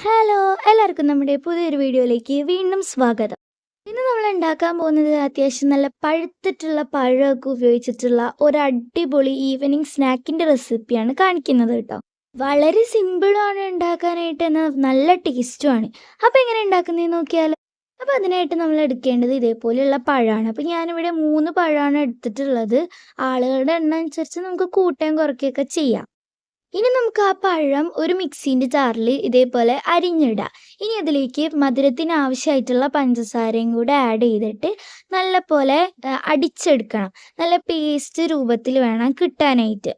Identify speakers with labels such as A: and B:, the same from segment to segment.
A: Hello എല്ലാവർക്കും നമ്മുടെ പുതിയൊരു വീഡിയോയിലേക്ക് വീണ്ടും സ്വാഗതം. ഇന്ന് നമ്മൾ ഉണ്ടാക്കാൻ പോകുന്നത് അത്യാവശ്യം നല്ല പഴുത്തിട്ടുള്ള പഴമൊക്കെ ഉപയോഗിച്ചിട്ടുള്ള ഒരു അടിപൊളി ഈവനിങ് സ്നാക്കിന്റെ റെസിപ്പിയാണ് കാണിക്കുന്നത് കേട്ടോ. വളരെ സിമ്പിളാണ് ഉണ്ടാക്കാനായിട്ട് എന്നാൽ നല്ല ടേസ്റ്റുമാണ് അപ്പോൾ എങ്ങനെ ഉണ്ടാക്കുന്നതെന്ന് നോക്കിയാൽ അപ്പോൾ അതിനായിട്ട് നമ്മൾ എടുക്കേണ്ടത് ഇതേപോലെയുള്ള പഴമാണ്. അപ്പോൾ ഞാനിവിടെ മൂന്ന് പഴമാണ് എടുത്തിട്ടുള്ളത്. ആളുകളുടെ എണ്ണം അനുസരിച്ച് നമുക്ക് കൂട്ടുകയും കുറയ്ക്കുകയൊക്കെ ചെയ്യാം. ഇനി നമുക്ക് ആ പഴം ഒരു മിക്സീന്റെ ജാറിൽ ഇതേപോലെ അരിഞ്ഞിടാം. ഇനി അതിലേക്ക് മധുരത്തിന് ആവശ്യമായിട്ടുള്ള പഞ്ചസാരയും കൂടെ ആഡ് ചെയ്തിട്ട് നല്ല പോലെ അടിച്ചെടുക്കണം. നല്ല പേസ്റ്റ് രൂപത്തിൽ വേണം കിട്ടാനായിട്ട്.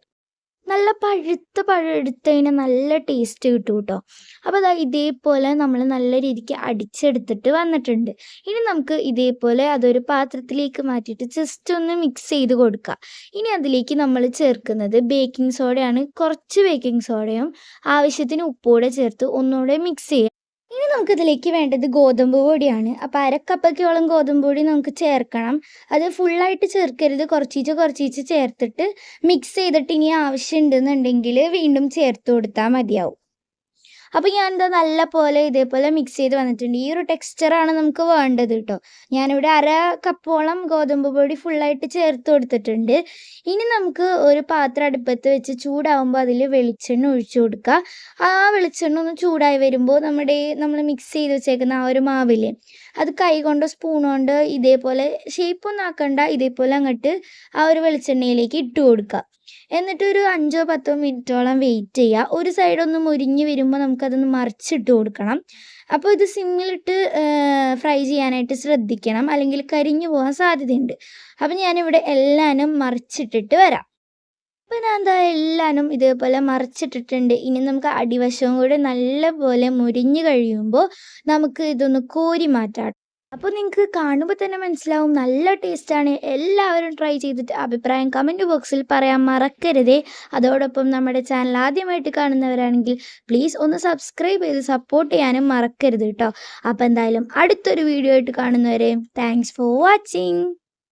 A: നല്ല പഴുത്ത പഴം എടുത്തതിന് നല്ല ടേസ്റ്റ് കിട്ടും കേട്ടോ അപ്പോൾ അതാ ഇതേപോലെ നമ്മൾ നല്ല രീതിക്ക് അടിച്ചെടുത്തിട്ട് വന്നിട്ടുണ്ട്. ഇനി നമുക്ക് ഇതേപോലെ അതൊരു പാത്രത്തിലേക്ക് മാറ്റിയിട്ട് ജസ്റ്റ് ഒന്ന് മിക്സ് ചെയ്ത് കൊടുക്കുക ഇനി അതിലേക്ക് നമ്മൾ ചേർക്കുന്നത് ബേക്കിംഗ് സോഡയാണ് കുറച്ച് ബേക്കിംഗ് സോഡയും ആവശ്യത്തിന് ഉപ്പൂടെ ചേർത്ത് ഒന്നുകൂടെ മിക്സ് ചെയ്യുക ഇനി നമുക്ക് ഇതിലേക്ക് വേണ്ടത് ഗോതമ്പ് പൊടിയാണ്. അപ്പോൾ അരക്കപ്പയ്ക്കോളം ഗോതമ്പ് പൊടി നമുക്ക് ചേർക്കണം. അത് ഫുള്ളായിട്ട് ചേർക്കരുത്. കുറച്ചീച്ച് കുറച്ചീച്ച് ചേർത്തിട്ട് മിക്സ് ചെയ്തിട്ട് ഇനി ആവശ്യം ഉണ്ടെന്നുണ്ടെങ്കിൽ വീണ്ടും ചേർത്ത് കൊടുത്താൽ മതിയാവും. അപ്പോൾ ഞാൻ എന്താ നല്ല പോലെ ഇതേപോലെ മിക്സ് ചെയ്ത് വന്നിട്ടുണ്ട്. ഈ ഒരു ടെക്സ്ചറാണ് നമുക്ക് വേണ്ടത് കേട്ടോ ഞാനിവിടെ അര കപ്പോളം ഗോതമ്പ് പൊടി ഫുള്ളായിട്ട് ചേർത്ത് കൊടുത്തിട്ടുണ്ട്. ഇനി നമുക്ക് ഒരു പാത്രം അടുപ്പത്ത് വെച്ച് ചൂടാവുമ്പോൾ അതിൽ വെളിച്ചെണ്ണ ഒഴിച്ചു കൊടുക്കുക ആ വെളിച്ചെണ്ണ ഒന്ന് ചൂടായി വരുമ്പോൾ നമ്മുടെ നമ്മൾ മിക്സ് ചെയ്ത് വെച്ചേക്കുന്ന ആ ഒരു മാവിൽ അത് കൈ കൊണ്ടോ സ്പൂൺ കൊണ്ടോ ഇതേപോലെ ഷേപ്പൊന്നും ആക്കണ്ട. ഇതേപോലെ അങ്ങോട്ട് ആ ഒരു വെളിച്ചെണ്ണയിലേക്ക് ഇട്ട് കൊടുക്കുക എന്നിട്ട് ഒരു അഞ്ചോ പത്തോ മിനിറ്റോളം വെയിറ്റ് ചെയ്യുക ഒരു സൈഡൊന്ന് മുരിഞ്ഞ് വരുമ്പോൾ നമുക്കതൊന്ന് മറിച്ചിട്ട് കൊടുക്കണം. അപ്പോൾ ഇത് സിമ്മിലിട്ട് ഫ്രൈ ചെയ്യാനായിട്ട് ശ്രദ്ധിക്കണം. അല്ലെങ്കിൽ കരിഞ്ഞു പോകാൻ സാധ്യതയുണ്ട്. അപ്പോൾ ഞാനിവിടെ എല്ലാനും മറിച്ചിട്ടിട്ട് വരാം. അപ്പോൾ ഞാൻ എന്താ എല്ലാനും ഇതേപോലെ മറിച്ചിട്ടിട്ടുണ്ട്. ഇനി നമുക്ക് അടിവശവും കൂടെ നല്ലപോലെ മുരിഞ്ഞു കഴിയുമ്പോൾ നമുക്ക് ഇതൊന്ന് കോരി മാറ്റാം. അപ്പോൾ നിങ്ങൾക്ക് കാണുമ്പോൾ തന്നെ മനസ്സിലാവും നല്ല ടേസ്റ്റാണ് എല്ലാവരും ട്രൈ ചെയ്തിട്ട് അഭിപ്രായം കമന്റ് ബോക്സിൽ പറയാൻ മറക്കരുതേ. അതോടൊപ്പം നമ്മുടെ ചാനൽ ആദ്യമായിട്ട് കാണുന്നവരാണെങ്കിൽ പ്ലീസ് ഒന്ന് സബ്സ്ക്രൈബ് ചെയ്ത് സപ്പോർട്ട് ചെയ്യാനും മറക്കരുത് കേട്ടോ അപ്പോൾ എന്തായാലും അടുത്തൊരു വീഡിയോ ആയിട്ട് കാണുന്നവരെ താങ്ക്സ് ഫോർ വാച്ചിങ്